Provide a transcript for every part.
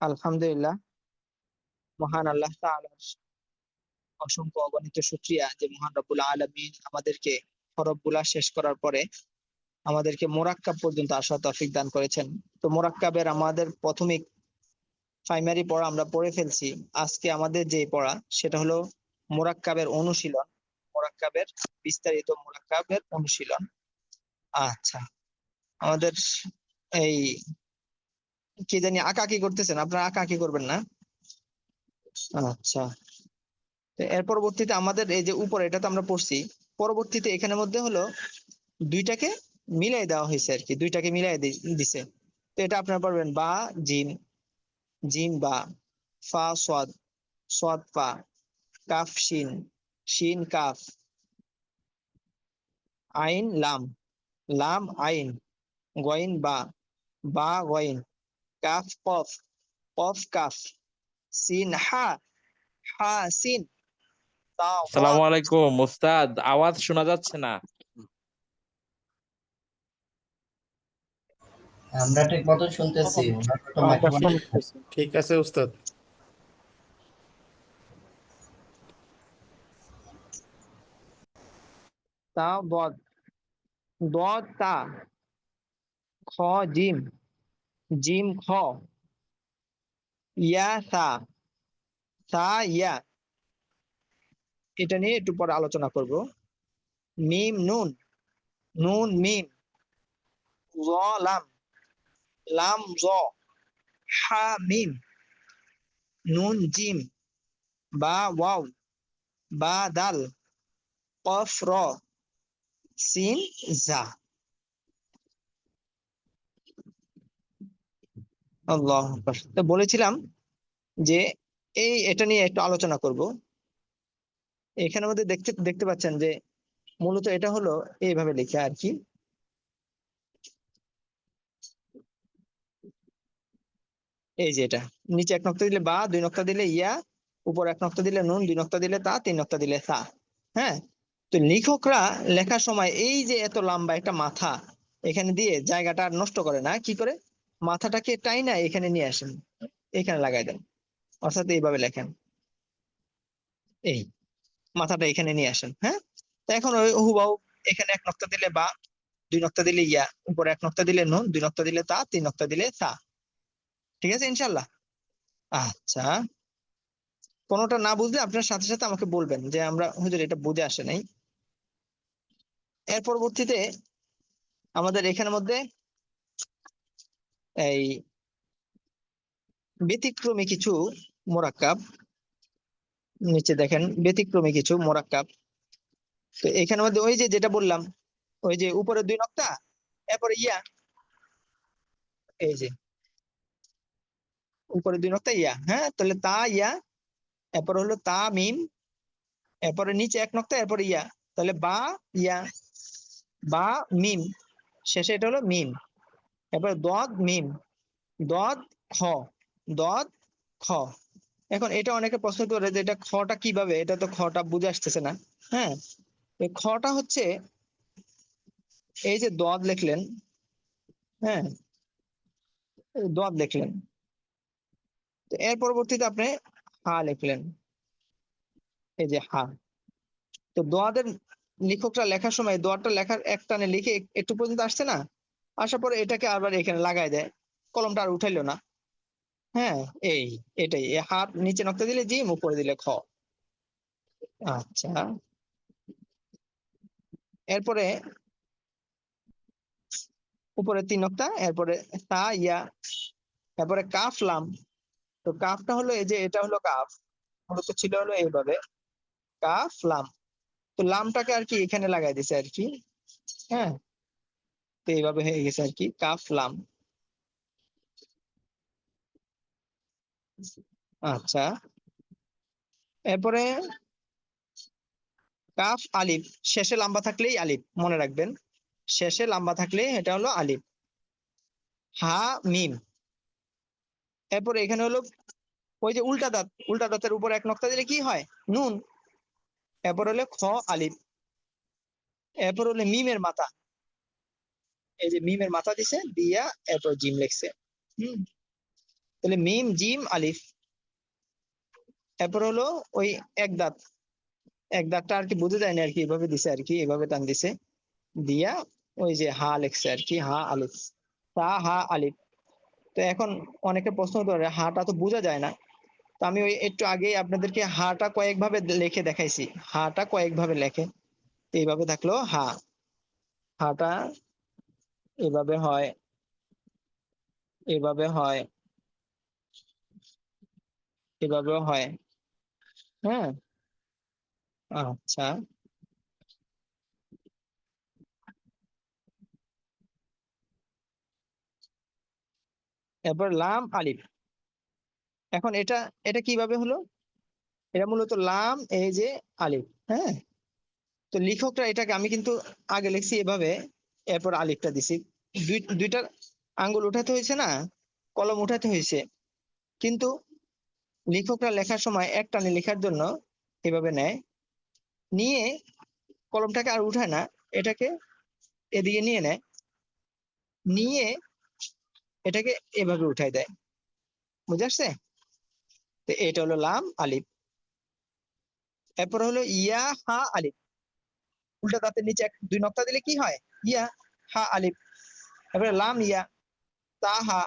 আলহামদুলিল্লাহ। মহান আল্লাহ অসংখ্য অগণিত শুকরিয়া যে মহান রব্বুল আলামিন আমাদেরকে হরফগুলা শেষ করার পরে আমাদেরকে মোরাক্কাব পর্যন্ত আসার তৌফিক দান করেছেন। তো মোরাক্কাবের আমাদের প্রাথমিক প্রাইমারি পড়া আমরা পড়ে ফেলছি। আজকে আমাদের যে পড়া, সেটা হলো মোরাক্কাবের অনুশীলন। মোরাক্কাবের বিস্তারিত মোরাক্কাবের অনুশীলন। আচ্ছা আমাদের এই কি জানি আঁকা কি করতেছেন, আপনারা আঁকা কি করবেন না? আচ্ছা। এর পরবর্তীতে আমাদের এই যে উপরে এটা তো আমরা পড়ছি, পরবর্তীতে এখানের মধ্যে হলো দুইটাকে মিলাই দেওয়া হয়েছে আর কি, দুইটাকে মিলাই দিছে। তো এটা আপনারা পারবেন বা জিম জিম বা, ফা, সোয়াদ সোয়াদ ফা কাফ, শিন শিন, কাফ, আইন, লাম লাম, আইন, গইন, বা বা, গইন। কাফ কফ কফ কাফ সিন হা হা সিন। আসসালামু আলাইকুম ওস্তাদ আওয়াজ শোনা যাচ্ছে না। আমরা ঠিক মতো শুনতেছি ঠিক আছে উস্তাদ। তা বদ দদ তা খ জিম। জিম খ ইয়া, সা। সা, ইয়া। এটা নিয়ে একটু পরে আলোচনা করব। মিম, নুন। নুন, মিম। জ, লাম। লাম, জ। হা, মিম। নুন, জিম। বা, ওয়াও। বা, দাল। কফ, র। সিন, জা। তো বলেছিলাম যে এই এটা নিয়ে একটু আলোচনা করব। এখানের মধ্যে দেখতে দেখতে পাচ্ছেন যে মূলত এটা হলো এইভাবে লেখা আর কি। এই যে এটা, নিচে এক নক্তা দিলে বা, দুই নক্তা দিলে ইয়া, উপর এক নক্তা দিলে নুন, দুই নক্তা দিলে তা, তিন নক্তা দিলে সা হ্যাঁ? তো লেখকরা লেখার সময় এই যে এত লম্বা একটা মাথা এখানে দিয়ে জায়গাটা নষ্ট করে না, কি করে? মাথাটাকে টাই না, এখানে নিয়ে আসেন। এখানে লাগাই দেন। অর্থাৎ এইভাবে লেখেন। এই মাথাটা এখানে নিয়ে আসেন হ্যাঁ? এখন ওই হুবাহু এখানে এক নক্তা দিলে বা, দুই নক্তা দিলে ইয়া, উপরে এক নক্তা দিলে নুন, দুই নক্তা দিলে তা, তিন নক্তা দিলে তা। ঠিক আছে ইনশাল্লাহ আচ্ছা। কোনোটা না বুঝলে আপনার সাথে সাথে আমাকে বলবেন যে আমরা, হুজুর, এটা বুঝে আসে নাই। এর পরবর্তীতে আমাদের এখানের মধ্যে এই ব্যতিক্রমী কিছু মোরাক্কাব, নিচে দেখেন, ব্যতিক্রমী কিছু মোরাক্কাব। তো এখানের মধ্যে ওই যে যেটা বললাম, ওই যে উপরে দুই নক্তা, এরপরে ইয়া, এই যে উপরে দুই নক্তা ইয়া হ্যাঁ? তাহলে তা ইয়া, এরপর হলো তা, মিম, এরপরে নিচে এক নক্তা, এরপরে ইয়া। তাহলে বা ইয়া, বা মিম, শেষে এটা হলো মিম। এরপরে দদ মিম দদ খ দদ খ। এখন এটা অনেকে প্রশ্ন করে যে এটা খটা কীভাবে? এটা তো খটা বুঝে আসতেছে না হ্যাঁ? খটা হচ্ছে এই যে দদ লিখলেন হ্যাঁ? দদ লিখলেন। এর পরবর্তীতে আপনি হা লিখলেন, এই যে হা। তো দোয়াদের লেখকরা লেখার সময় দোয়াটা লেখার এক টানে লিখে একটু পর্যন্ত আসছে না? আসার পরে এটাকে আবার এখানে লাগাই দেয়। কলমটা আর উঠাইলো না। হ্যাঁ এই, এটাই। হাত নিচে নক্তা দিলে জিম, উপরে দিলে খ। আচ্ছা। এরপরে উপরে তিন নক্তা, এরপরে তা, ইয়া তারপরে কাফ, লাম। তো কাফটা হলো এই যে, এটা হলো কাফ। মূলত ছিল হলো এইভাবে। কাফ, লাম। তো লামটাকে আর কি এখানে লাগাই দিছে আর কি। হ্যাঁ তো এইভাবে হয়ে গেছে আর কি, কাফ, লাম। আচ্ছা। এরপরে কাফ, আলিফ। শেষে লম্বা থাকলেই আলিফ, মনে রাখবেন। শেষে লম্বা থাকলে এটা হলো আলিফ। হা, মিম। এরপরে এখানে হলো ওই যে উল্টা দাঁত, উল্টা দাঁতের উপর এক নক্তা দিলে কি হয়? নুন। এরপর হলো খ, আলিফ। এরপর হলো মিমের মাথা। এই যে মিমের মাথা দিছে, দিয়া এরপর জিম লিখছে। হুম। তাহলে মিম জিম আলিফ এরপর হলো ওই এক দাঁত। এক দাঁতটা আর কি বুঝে যায় না আর কি, এভাবে দিছে আর কি, এভাবে টান দিছে। দিয়া ওই যে হা লেখছে আর কি, হা আলিফ তা, হা আলিফ তো এখন অনেকে প্রশ্ন পারে হাটা তো বোঝা যায় না। তো আমি ওই একটু আগেই আপনাদেরকে হাটা কয়েকভাবে লিখে দেখাইছি। হাটা কয়েকভাবে লেখে। এইভাবে থাকল হা। হাটা এভাবে হয় এভাবে হয়, এভাবেও হয়। হ্যাঁ? আচ্ছা। এরপর লাম আলিফ। এখন এটা এটা কীভাবে হলো? এটা মূলত লাম, এই যে আলিফ হ্যাঁ? তো লেখকরা এটাকে, আমি কিন্তু আগে লিখছি এভাবে, এরপর আলিফটা দিছি। দুইটা আঙ্গুল উঠাতে হয়েছে না? কলম উঠাতে হয়েছে। কিন্তু লেখকরা লেখার সময় এক টানে লেখার জন্য এভাবে নেয়। নিয়ে কলমটাকে আর উঠায় না, এটাকে এদিকে নিয়ে নেয়। নিয়ে এটাকে এভাবে উঠাই দেয়। বুঝে আসছে? তো এটা হলো লাম, আলিফ। এরপর হলো ইয়া, হা, আলিফ। উল্টা দাঁতের নিচে এক দুই নক্তা দিলে কি হয়? ইয়া, হা, আলিফ। এরপরে লাম ইয়া তা হা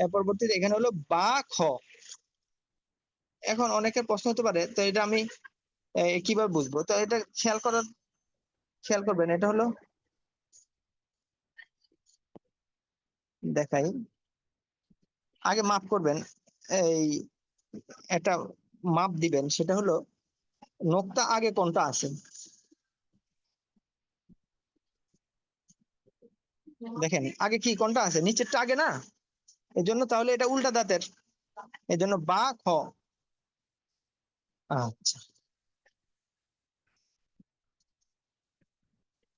এর পরবর্তীতে এখানে হলো বা, খ। এখন অনেকের প্রশ্ন হতে পারে, তো এটা আমি কীভাবে বুঝব? তো এটা খেয়াল করার, খেয়াল করবেন, এটা হলো দেখাই। আগে মাপ করবেন, এই একটা মাপ দিবেন, সেটা হলো, নোক্তা আগে কোনটা আছে? দেখেন আগে কি কোনটা আছে? নিচেরটা আগে না? এই জন্য তাহলে এটা উল্টা দাঁতের। এই জন্য বা খ। আচ্ছা।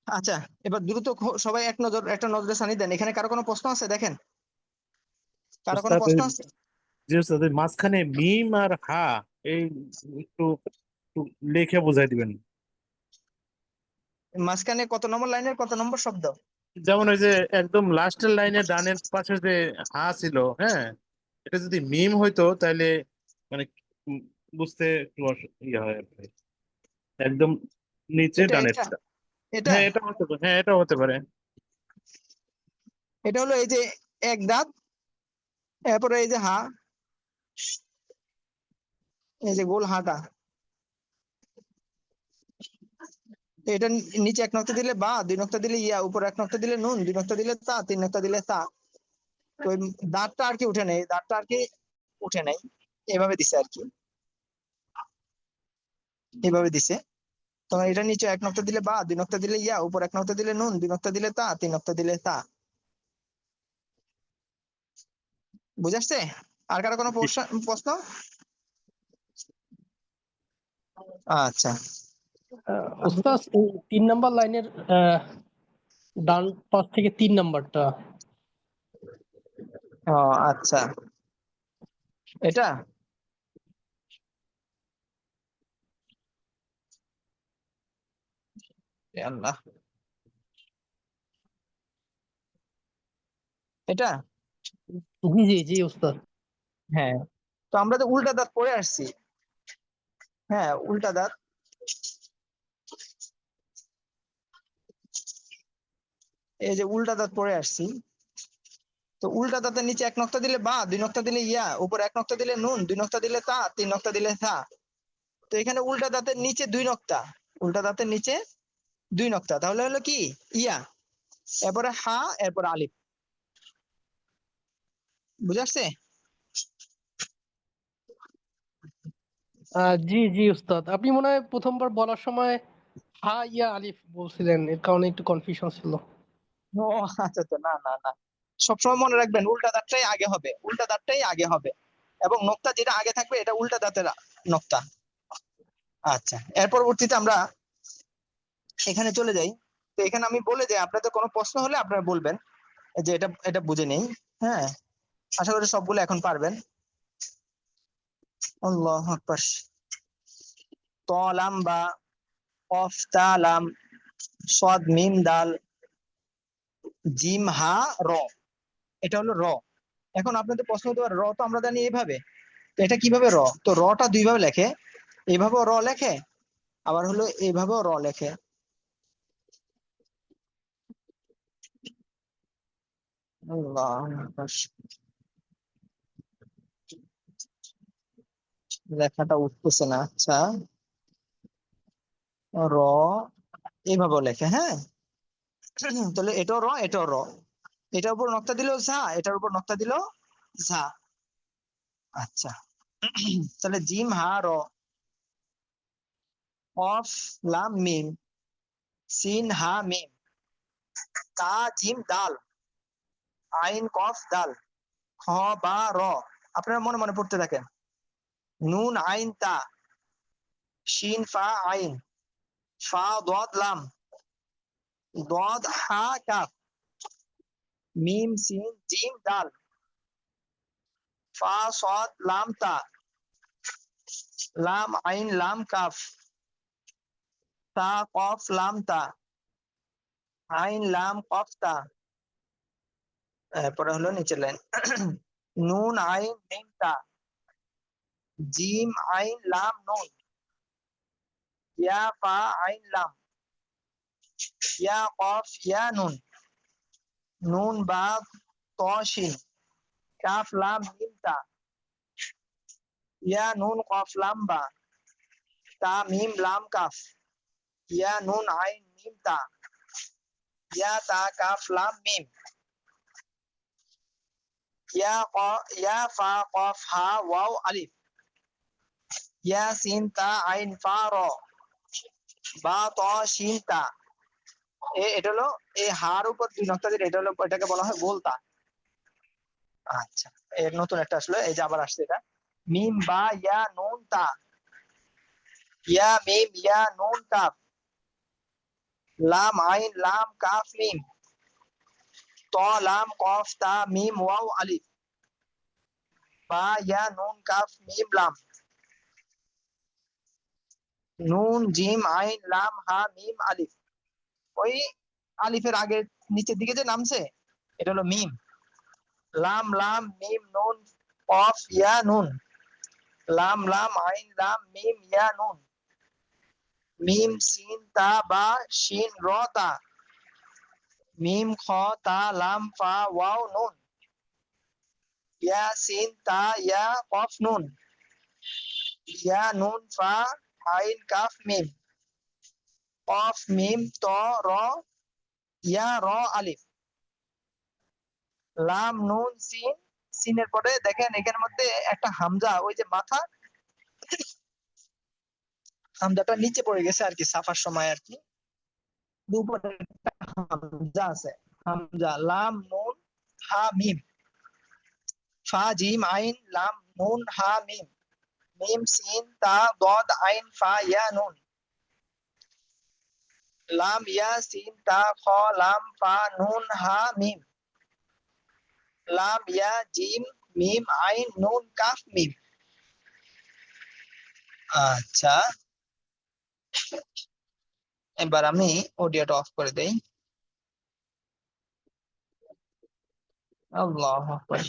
আচ্ছা এবার দ্রুত সবাই এক নজর একটা নজরে সানি দেন। এখানে কারও কোনো প্রশ্ন আছে? দেখেন। কারও কোনো প্রশ্ন আছে? মাঝখানে মিম আর হা এই একটু একটু লিখে বোঝাই দিবেন। মাঝখানে কত নম্বর লাইনের কত নম্বর শব্দ? যেমন ওই যে একদম লাস্টের লাইনে ডানের পাশে যে হা ছিল হ্যাঁ এটা যদি মিম হইতো তাহলে মানে বুঝতে একটু ইয়ে হয় আর কি। একদম নিচে ডানের হ্যাঁ এটা হতে পারে হ্যাঁ এটা হতে পারে। এটা হলো এই যে এক দাঁত এরপরে এই যে হা এই যে গোল হাটা। এটা নিচে এক নক্তা দিলে বা দুই নক্তা দিলে ইয়া উপর এক নক্তা দিলে নুন দুই নক্তা দিলে তা তিন নক্তা দিলে তা তো দাঁতটা আর কি উঠে নেই দাঁতটা আর কি উঠে নেই এভাবে দিছে আর কি এভাবে দিছে তোমার এটা নিচে এক নক্তা দিলে বা দুই নক্তা দিলে ইয়া উপর এক নক্তা দিলে নুন দুই নক্তা দিলে তা তিন নক্তা দিলে তা বুঝে আসছে আর কারও কোনো প্রশ্ন আচ্ছা ওস্তাদ তিন নাম্বার লাইনের ডান পাশ থেকে তিন নাম্বারটা। ও আচ্ছা। এটা? আল্লাহ এটা? জি জি জি ওস্তাদ। হ্যাঁ। তো আমরা তো উল্টা দাঁত পড়ে আসছি। হ্যাঁ উল্টা দাঁত। এই যে উল্টা দাঁত পরে আসছি। তো উল্টা দাঁতের নিচে এক নক্তা দিলে বা, দুই নক্তা দিলে ইয়া, উপর এক নক্তা দিলে নুন, দুই নক্তা দিলে তা, তিন নক্তা দিলে থা তো এখানে উল্টা দাঁতের নিচে দুই নক্তা, উল্টা দাঁতের নিচে দুই নক্তা। তাহলে হলো কি? ইয়া। এরপরে হা, এরপরে আলিফ। বুঝে আসছে? জি জি, উস্তাদ। আপনি মনে হয় প্রথমবার বলার সময় হা, ইয়া, আলিফ বলছিলেন, এর কারণে একটু কনফিউশন ছিল। ও আচ্ছা আচ্ছা না না না। সবসময় মনে রাখবেন, উল্টা দাঁতটাই আগে হবে, উল্টা দাঁতটাই আগে হবে। এবং নোক্তা যেটা আগে থাকবে, এটা উল্টা দাঁতের নোক্তা। আচ্ছা এর পরবর্তীতে আমরা এখানে চলে যাই। তো এখানে আমি বলে যাই আপনাদের কোনো প্রশ্ন হলে আপনারা বলবেন যে এটা এটা বুঝে নেই হ্যাঁ? আশা করি সবগুলো এখন পারবেন। আল্লাহ আকবার। তলাম বা কফ তালাম সদ, মিম, দাল। জিম হা র। এটা হলো র। এখন আপনাদের প্রশ্ন হতে পারে, র তো আমরা জানি এইভাবে এটা কীভাবে র? তো রটা দুই ভাবে লেখে। এইভাবেও র লেখে, আবার হলো এইভাবেও র লেখে। লেখাটা উঠতেছে না আচ্ছা। র এইভাবেও লেখে হ্যাঁ? তাহলে এটাও র এটাও র। এটার উপর নকটা দিল ঝা, এটার উপর নকটা দিল ঝা। আচ্ছা। তাহলে জিম হা র। কফ লাম মিম। সিন হা মিম। তা জিম দাল। আইন কফ দাল। খ বা র। আপনারা মনে মনে পড়তে থাকেন। নুন আইন তা। শিন ফা আইন। ফা দদ লাম। দদ হা কাফ মিম সিন জিম দাল ফা সদ লাম তা লাম আইন লাম কাফ তা কফ লাম তা আইন লাম কফ তা এরপরে হলো নিচের লাইন নুন আইন মিম তা জিম আইন লাম নুন ইয়া ফা আইন লাম ইয়া কফ ইয়া নুন নুন বা তশিন কাফ লাম মিম তা ইয়া নুন কফ লাম বা তা মিম লাম কাফ ইয়া নুন আইন মিম তা ইয়া তা কাফ লাম মিম ইয়া ক ইয়া ফা কফ হা ওয়াও আলিফ ইয়া সিন তা আইন ফা র বা ত শিন তা এ এটা হলো এই হার উপর দুই নকটা দিলে এটা হলো, এটাকে বলা হয় গোলতা। আচ্ছা এর নতুন একটা আসলে, এই যে আবার আসছে এটা। মিম, বা, ইয়া, নুন, তা। ইয়া, মিম, ইয়া, নুন কাফ লাম, আইন, লাম, কাফ, মিম। ত, লাম, কফ, তা, মিম, ওয়াও, আলিফ। বা, ইয়া, নুন, কাফ, মিম, লাম। নুন, জিম, আইন, লাম, হা, মিম, আলিফ। ওই আলিফের আগে নিচের দিকে যে নামছে, এটা হলো মিম। লাম লাম, মিম, নুন, কফ, ইয়া, নুন। লাম লাম, আইন, লাম, মিম, ইয়া, নুন। মিম, সিন, তা, বা, শিন, র, তা। মিম, খ, তা, লাম, ফা, ওয়াও, নুন। ইয়া, সিন, তা, ইয়া, কফ, নুন। ইয়া, নুন, ফা, আইন, কাফ, মিম। কফ, মিম, ত, র, ইয়া, র, আলিফ। লাম, নুন, সিন, সিনের পরে দেখেন এখানের মধ্যে একটা হামজা, ওই যে মাথা, হামজাটা নিচে পড়ে গেছে আর কি, সাফার সময় আর কি। উপরে হামজা আছে, হামজা, লাম, নুন, হা, মিম। ফা, জিম, আইন, লাম, নুন, হা, মিম। মিম, সিন, তা দদ আইন, ফা, ইয়া, নুন। লাম ইয়া সিন তা খ, লাম, ফা, নুন, হা, মিম। লাম, ইয়া, জিম, মিম, আইন, নুন, কাফ, মিম। আচ্ছা। এবার আমি অডিওটা অফ করে দেই। আল্লাহ আকবার।